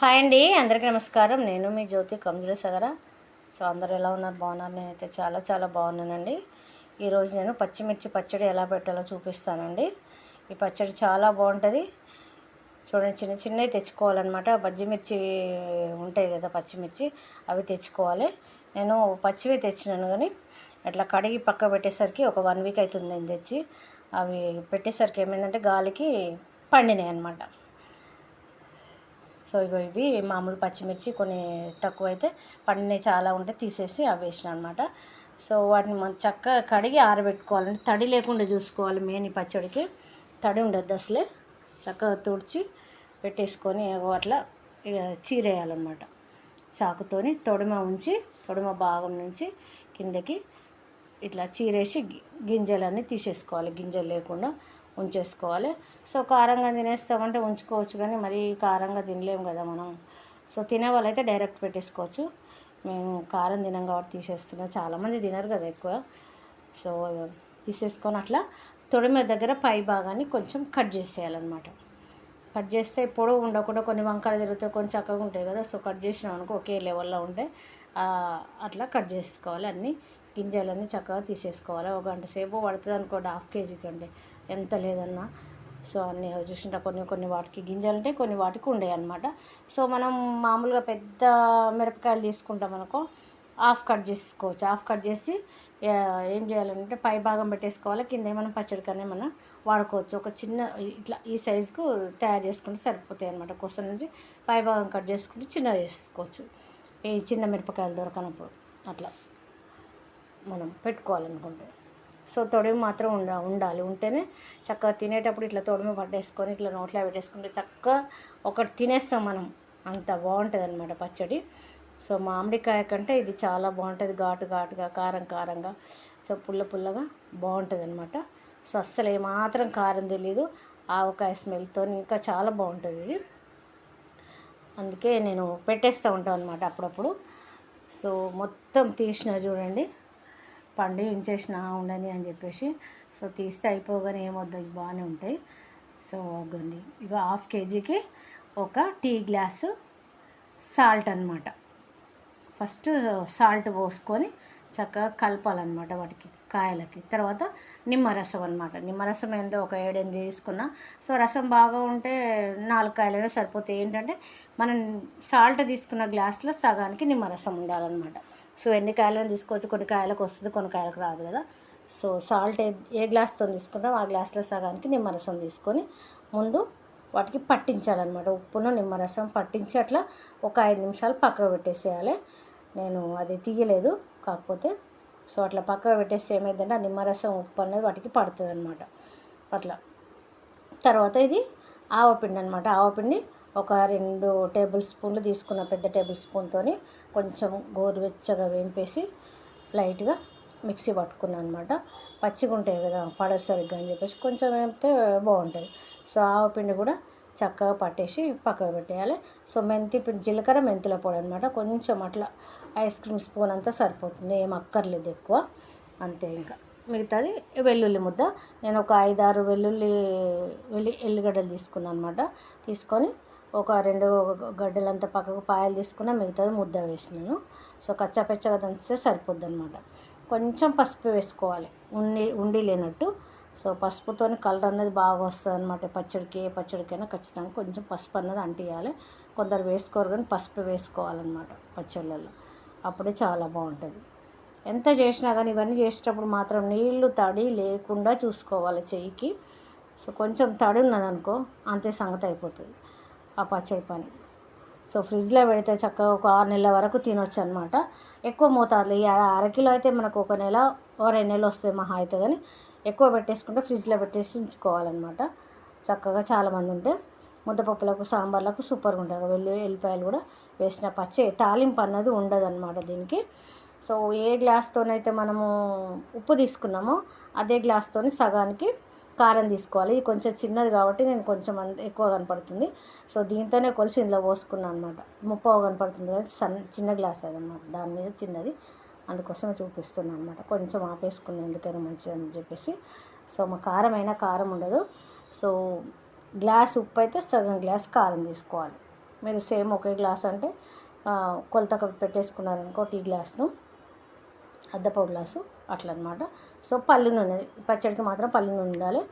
Hi అండి అందరికీ నమస్కారం. నేను మీ జ్యోతి కంజుల సగర. సో అందరు ఎలా ఉన్నారు? బాగున్నారు? నేనైతే చాలా చాలా బాగున్నానండి. ఈరోజు నేను పచ్చిమిర్చి పచ్చడి ఎలా పెట్టాలో చూపిస్తానండి. ఈ పచ్చడి చాలా బాగుంటుంది. చూడండి చిన్న చిన్నవి తెచ్చుకోవాలన్నమాట. పచ్చిమిర్చి ఉంటాయి కదా పచ్చిమిర్చి అవి తెచ్చుకోవాలి. నేను పచ్చివి తెచ్చినాను కానీ అట్లా కడిగి పక్క పెట్టేసరికి ఒక వన్ వీక్ అవుతుంది నేను తెచ్చి. అవి పెట్టేసరికి ఏమైందంటే గాలికి పండినాయి అనమాట సో ఇగో ఇవి మామూలు పచ్చిమిర్చి కొన్ని తక్కువ అయితే పండినవి చాలా ఉంటే తీసేసి అవి వేసిన అనమాట సో వాటిని మనం చక్కగా కడిగి ఆరబెట్టుకోవాలంటే తడి లేకుండా చూసుకోవాలి మెయిన్ ఈ పచ్చడికి. తడి ఉండద్దు అసలే. చక్కగా తుడిచి పెట్టేసుకొని అట్లా ఇక చీరేయాలన్నమాట. చాకుతోని తొడిమ ఉంచి తొడిమ భాగం నుంచి కిందకి ఇట్లా చీరేసి గింజలన్నీ తీసేసుకోవాలి. గింజలు లేకుండా ఉంచేసుకోవాలి. సో కారంగా తినేస్తామంటే ఉంచుకోవచ్చు కానీ మరీ కారంగా తినలేము కదా మనం. సో తినే వాళ్ళైతే డైరెక్ట్ పెట్టేసుకోవచ్చు. మేము కారం తినం కాబట్టి తీసేస్తున్నాం. చాలామంది తినరు కదా ఎక్కువ. సో తీసేసుకొని అట్లా తొడిమ దగ్గర పై భాగాన్ని కొంచెం కట్ చేసేయాలన్నమాట. కట్ చేస్తే పొడవు ఉండకుండా కొన్ని వంకాయలు తిరుగుతాయి కొంచెం చక్కగా ఉంటాయి కదా. సో కట్ చేసినాం అనుకో ఒకే లెవెల్లో ఉంటే అట్లా కట్ చేసుకోవాలి అన్నీ. గింజలన్నీ చక్కగా తీసేసుకోవాలి. ఒక గంట సేపు పడుతుంది అనుకోండి హాఫ్ కేజీకి అండి ఎంత లేదన్నా. సో అన్నీ చూసింటే కొన్ని కొన్ని వాటికి గింజలు ఉంటాయి కొన్ని వాటికి ఉండేవి అనమాట సో మనం మామూలుగా పెద్ద మిరపకాయలు తీసుకుంటాం అనుకో హాఫ్ కట్ చేసుకోవచ్చు. హాఫ్ కట్ చేసి ఏం చేయాలంటే పై భాగం పెట్టేసుకోవాలి. కింద ఏమైనా పచ్చడికనే మనం వాడుకోవచ్చు. ఒక చిన్న ఇట్లా ఈ సైజుకు తయారు చేసుకుంటే సరిపోతాయి అనమాట కొస నుంచి పై భాగం కట్ చేసుకుంటే చిన్నగా చేసుకోవచ్చు. ఈ చిన్న మిరపకాయలు దొరకనప్పుడు అట్లా. మనం పెట్టుకోవాలనుకుంటే. సో తొడిమి మాత్రం ఉండ ఉండాలి. ఉంటేనే చక్కగా తినేటప్పుడు ఇట్లా తొడిమి పట్టేసుకొని ఇట్లా నోట్లో పెట్టేసుకుంటే చక్కగా ఒకటి తినేస్తాం మనం. అంత బాగుంటుంది అనమాట పచ్చడి. సో మామిడికాయ కంటే ఇది చాలా బాగుంటుంది. ఘాటు ఘాటుగా కారం కారంగా. సో పుల్ల పుల్లగా బాగుంటుంది అనమాట సో అస్సలు ఏమాత్రం కారం తెలీదు. ఆవకాయ స్మెల్తో ఇంకా చాలా బాగుంటుంది ఇది. అందుకే నేను పెట్టేస్తూ ఉంటాను అనమాట అప్పుడప్పుడు. సో మొత్తం తీసిన చూడండి. పండి ఉంచేసిన ఉండని అని చెప్పేసి సో తీస్తే అయిపోగానే ఏమొద్దు ఇవి బాగానే ఉంటాయి. సో అగ్గండి ఇక హాఫ్ కేజీకి ఒక టీ గ్లాసు సాల్ట్ అనమాట ఫస్ట్ సాల్ట్ పోసుకొని చక్కగా కలపాలన్నమాట వాటికి. కాయలకి. తర్వాత నిమ్మరసం అనమాట నిమ్మరసం ఏందో ఒక ఏడెనిమిది తీసుకున్నా. సో రసం బాగా ఉంటే నాలుగు కాయలైనా సరిపోతాయి. ఏంటంటే మనం సాల్ట్ తీసుకున్న గ్లాస్లో సగానికి నిమ్మరసం ఉండాలన్నమాట. సో ఎన్ని కాయలను తీసుకోవచ్చు. కొన్ని కాయలకు వస్తుంది కొన్ని కాయలకు రాదు కదా. సో సాల్ట్ ఏ ఏ గ్లాస్తో తీసుకుంటాం ఆ గ్లాస్లో సగానికి నిమ్మరసం తీసుకొని ముందు వాటికి పట్టించాలన్నమాట. ఉప్పును నిమ్మరసం పట్టించి అట్లా ఒక ఐదు నిమిషాలు పక్కకు పెట్టేసేయాలి. నేను అది తీయలేదు. కాకపోతే సో అట్లా పక్కకు పెట్టేస్తే ఏమైందంటే ఆ నిమ్మరసం ఉప్పు అనేది వాటికి పడుతుంది అనమాట అట్లా. తర్వాత ఇది ఆవపిండి అనమాట ఆవపిండి ఒక రెండు టేబుల్ స్పూన్లు తీసుకున్న పెద్ద టేబుల్ స్పూన్తో కొంచెం గోరువెచ్చగా వేంపేసి లైట్గా మిక్సీ పట్టుకున్నాను అనమాట పచ్చిగా ఉంటాయి కదా పడదు సరిగ్గా అని చెప్పేసి కొంచెం వేపితే బాగుంటుంది. సో ఆవపిండి కూడా చక్కగా పట్టేసి పక్కకు పెట్టేయాలి. సో మెంతి జీలకర్ర మెంతుల పొడి అనమాట కొంచెం అట్లా ఐస్ క్రీమ్ స్పూన్ అంతా సరిపోతుంది. ఏం అక్కర్లేదు ఎక్కువ. అంతే ఇంకా. మిగతాది వెల్లుల్లి ముద్ద. నేను ఒక ఐదారు వెల్లుల్లి వెల్లి ఎల్లిగడ్డలు తీసుకున్నాను అనమాట తీసుకొని ఒక రెండు గడ్డలంతా పక్కకు పాయలు తీసుకున్న మిగతాది ముద్ద వేసినాను. సో కచ్చాపెచ్చగా దంచితే సరిపోద్ది అనమాట కొంచెం పసుపు వేసుకోవాలి. ఉండి ఉండి లేనట్టు సో పసుపుతో కలర్ అనేది బాగా వస్తుంది అనమాట పచ్చడికి ఏ పచ్చడికైనా ఖచ్చితంగా కొంచెం పసుపు అన్నది అంటియాలి. కొందరు వేసుకోరు కానీ పసుపు వేసుకోవాలన్నమాట పచ్చళ్ళల్లో. అప్పుడే చాలా బాగుంటుంది. ఎంత చేసినా కానీ ఇవన్నీ చేసేటప్పుడు మాత్రం నీళ్ళు తడి లేకుండా చూసుకోవాలి చెయ్యికి. సో కొంచెం తడి ఉన్నదనుకో అంతే సంగతి అయిపోతుంది ఆ పచ్చడి పని. సో ఫ్రిడ్జ్లో పెడితే చక్కగా ఒక ఆరు నెలల వరకు తినొచ్చు అనమాట ఎక్కువ మోతాదులో ఈ అర అరకిలో అయితే మనకు ఒక నెల ఓ రెండు నెలలు వస్తాయి మహా అయితే కానీ ఎక్కువ పెట్టేసుకుంటే ఫ్రిడ్జ్లో పెట్టేసి ఉంచుకోవాలన్నమాట. చక్కగా చాలామంది ఉంటే ముద్దపప్పులకు సాంబార్లకు సూపర్గా ఉంటుంది వెల్లు ఎల్లిపాయలు కూడా వేసిన పచ్చే తాలింపు అన్నది ఉండదన్నమాట దీనికి. సో ఏ గ్లాస్తోనైతే మనము ఉప్పు తీసుకున్నామో అదే గ్లాస్తోని సగానికి కారం తీసుకోవాలి. ఇది కొంచెం చిన్నది కాబట్టి నేను కొంచెం అంత ఎక్కువ కనపడుతుంది. సో దీంతోనే కొలిసి ఇందులో పోసుకున్నాను అనమాట ముప్పావు కనపడుతుంది కదా సన్న చిన్న గ్లాస్ అదనమాట దాని మీద చిన్నది. అందుకోసం చూపిస్తున్నాను అనమాట కొంచెం ఆపేసుకుని ఎందుకైనా అని చెప్పేసి. సో మా కారం అయినా కారం ఉండదు. సో గ్లాస్ ఉప్పు అయితే సగం గ్లాస్ కారం తీసుకోవాలి. మీరు సేమ్ ఒకే గ్లాస్ అంటే కొలత పెట్టేసుకున్నారనుకో టీ గ్లాస్ను అద్దపో గ్లాసు అట్లా అనమాట సో పల్లి నూనె పచ్చడికి మాత్రం పల్లి నూనె ఉండాలి.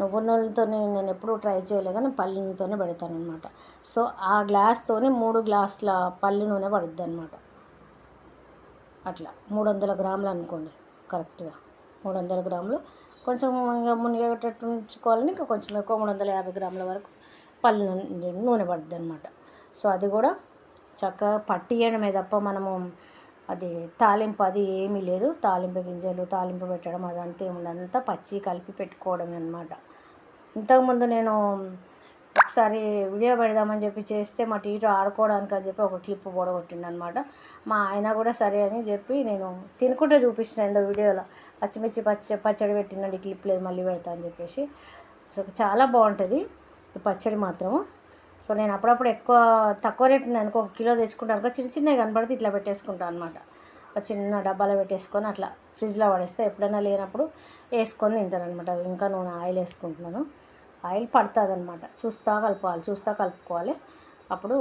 నువ్వు నూనెతో నేను ఎప్పుడూ ట్రై చేయలే కానీ పల్లి నూనెతోనే పెడతాను అనమాట సో ఆ గ్లాస్తోనే మూడు గ్లాసుల పల్లి నూనె పడుద్ది అనమాట అట్లా. మూడు వందల గ్రాములు అనుకోండి కరెక్ట్గా. మూడు వందల గ్రాములు. కొంచెం ఇంకా మునిగేటట్టు ఉంచుకోవాలని ఇంకా కొంచెం ఎక్కువ మూడు వందల యాభై గ్రాముల వరకు పళ్ళు నూనె నూనె అనమాట సో అది కూడా చక్కగా పట్టియడమే తప్ప మనము అది తాలింపు అది ఏమీ లేదు. తాలింపు గింజలు తాలింపు పెట్టడం అదంతా ఏమి అంతా పచ్చి కలిపి పెట్టుకోవడమే అనమాట ఇంతకుముందు నేను ఒకసారి వీడియో పెడదామని చెప్పి చేస్తే మా టీటర్ ఆడుకోవడానికి అని చెప్పి ఒక క్లిప్ పొడగొట్టిండు అనమాట మా ఆయన కూడా సరే అని చెప్పి నేను తినుకుంటే చూపించిన ఏందో వీడియోలో. పచ్చిమిర్చి పచ్చి పచ్చడి పెట్టినండి క్లిప్ లేదు మళ్ళీ పెడతా అని చెప్పేసి. సో చాలా బాగుంటుంది. పచ్చడి మాత్రము. సో నేను అప్పుడప్పుడు ఎక్కువ తక్కువ రేట్ ఉంది అనుకో ఒక కిలో తెచ్చుకుంటాను అనుకో చిన్న చిన్నవి కనపడితే ఇట్లా పెట్టేసుకుంటాను అనమాట ఒక చిన్న డబ్బాలో పెట్టేసుకొని అట్లా ఫ్రిడ్జ్లో పడేస్తే ఎప్పుడైనా లేనప్పుడు వేసుకొని తింటాను అనమాట ఇంకా నూనె ఆయిల్ వేసుకుంటున్నాను. ఆయిల్ పడుతుంది అనమాట చూస్తా కలుపుకోవాలి చూస్తా కలుపుకోవాలి. అప్పుడు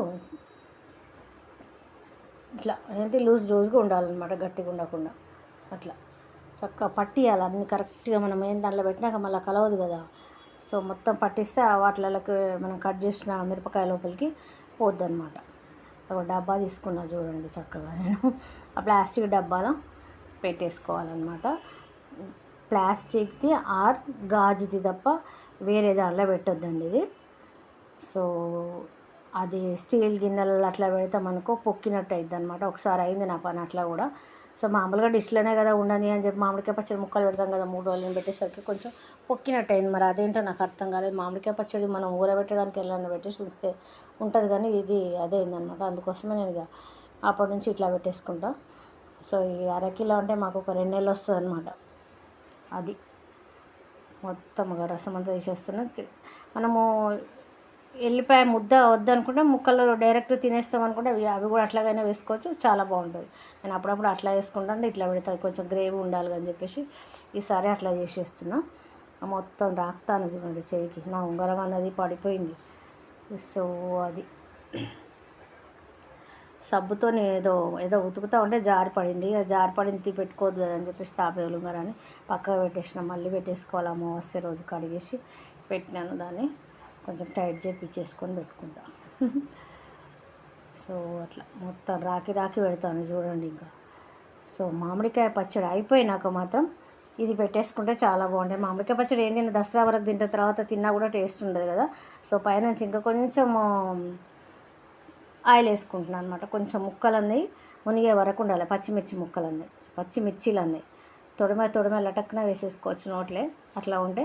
ఇట్లా ఏంటి లూజ్ లూజ్గా ఉండాలన్నమాట గట్టిగా ఉండకుండా. అట్లా. చక్కగా పట్టియాలి అన్ని కరెక్ట్గా మనం ఏం దాంట్లో పెట్టినాక మళ్ళీ కలవదు కదా. సో మొత్తం పట్టిస్తే వాటిలకి మనం కట్ చేసిన మిరపకాయ లోపలికి పోద్ది అనమాట ఒక డబ్బా తీసుకున్నా చూడండి చక్కగా నేను. ఆ ప్లాస్టిక్ డబ్బాలో పెట్టేసుకోవాలన్నమాట. ప్లాస్టిక్ది ఆర్ గాజుది తప్ప వేరే దానిలో పెట్టొద్దండి ఇది. సో అది స్టీల్ గిన్నెలు అట్లా పెడతాం అనుకో పొక్కినట్టు అయింది అనమాట ఒకసారి అయింది నా పని అట్లా కూడా. సో మామూలుగా డిష్లోనే కదా ఉండని అని చెప్పి మామిడికాయ పచ్చడి ముక్కలు పెడతాం కదా మూడు రోజులు పెట్టేసరికి కొంచెం పొక్కినట్టు అయింది. మరి అదేంటో నాకు అర్థం కాలేదు. మామిడికాయ పచ్చడి మనం ఊరబెట్టడానికి వెళ్ళాలని పెట్టేసి చూస్తే ఉంటుంది కానీ ఇది అదే అయిందనమాట అందుకోసమే నేను ఇక అప్పటి నుంచి ఇట్లా పెట్టేసుకుంటా. సో ఈ అరకిలో అంటే మాకు ఒక రెండు నెలలు వస్తుంది అనమాట అది. మొత్తం రసం అంతా తీసేస్తున్నా. మనము ఎల్లిపాయ ముద్ద వద్దనుకుంటే ముక్కలు డైరెక్ట్ తినేస్తాం అనుకుంటే అవి అవి కూడా అట్లాగైనా వేసుకోవచ్చు. చాలా బాగుంటుంది. నేను అప్పుడప్పుడు అట్లా వేసుకుంటాను. ఇట్లా పెడతాను కొంచెం గ్రేవీ ఉండాలి అని చెప్పేసి ఈసారి అట్లా చేసేస్తున్నా. మొత్తం రాక్తాను చూడండి చేయికి నా ఉంగరం అన్నది పడిపోయింది. సో అది. సబ్బుతో ఏదో ఏదో ఉతుకుతా ఉంటే జారి పడింది జారి పడింది పెట్టుకోవద్దు కదా అని చెప్పేసి తాపేలు అని పక్కకు పెట్టేసిన. మళ్ళీ పెట్టేసుకోవాలి అమావాస్య రోజు కడిగేసి పెట్టినాను. దాన్ని కొంచెం టైట్ చేపించేసుకొని పెట్టుకుంటా. సో అట్లా మొత్తం రాకి రాకి పెడతాను చూడండి ఇంకా. సో మామిడికాయ పచ్చడి అయిపోయినాక మాత్రం ఇది పెట్టేసుకుంటే చాలా బాగుంటాయి. మామిడికాయ పచ్చడి ఏం తిన్న? దసరా వరకు తింటే తర్వాత తిన్నా కూడా టేస్ట్ ఉండదు కదా. సో పైనుంచి ఇంకా కొంచెం ఆయిల్ వేసుకుంటున్నాను అనమాట కొంచెం ముక్కలన్నీ మునిగే వరకు ఉండాలి. పచ్చిమిర్చి ముక్కలన్నీ పచ్చిమిర్చిలన్నీ. తొడమ తొడమ లటక్న లటక్కున వేసేసుకోవచ్చు నోట్లే అట్లా ఉంటే.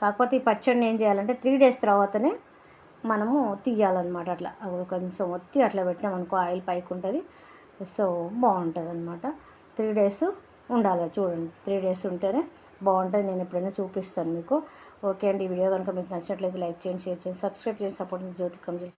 కాకపోతే ఈ పచ్చడిని ఏం చేయాలంటే త్రీ డేస్ తర్వాతనే మనము తీయాలన్నమాట అట్లా. అవి కొంచెం ఒత్తి అట్లా పెట్టినామనుకో ఆయిల్ పైకి ఉంటుంది. సో బాగుంటుంది అనమాట త్రీ డేస్ ఉండాలి చూడండి. త్రీ డేస్ ఉంటేనే బాగుంటుంది. నేను ఎప్పుడైనా చూపిస్తాను మీకు. ఓకే అండి. ఈ వీడియో కనుక మీకు నచ్చినట్లయితే లైక్ చేయండి షేర్ చేయండి సబ్స్క్రైబ్ చేయండి సపోర్ట్ జ్యోతికం చేసి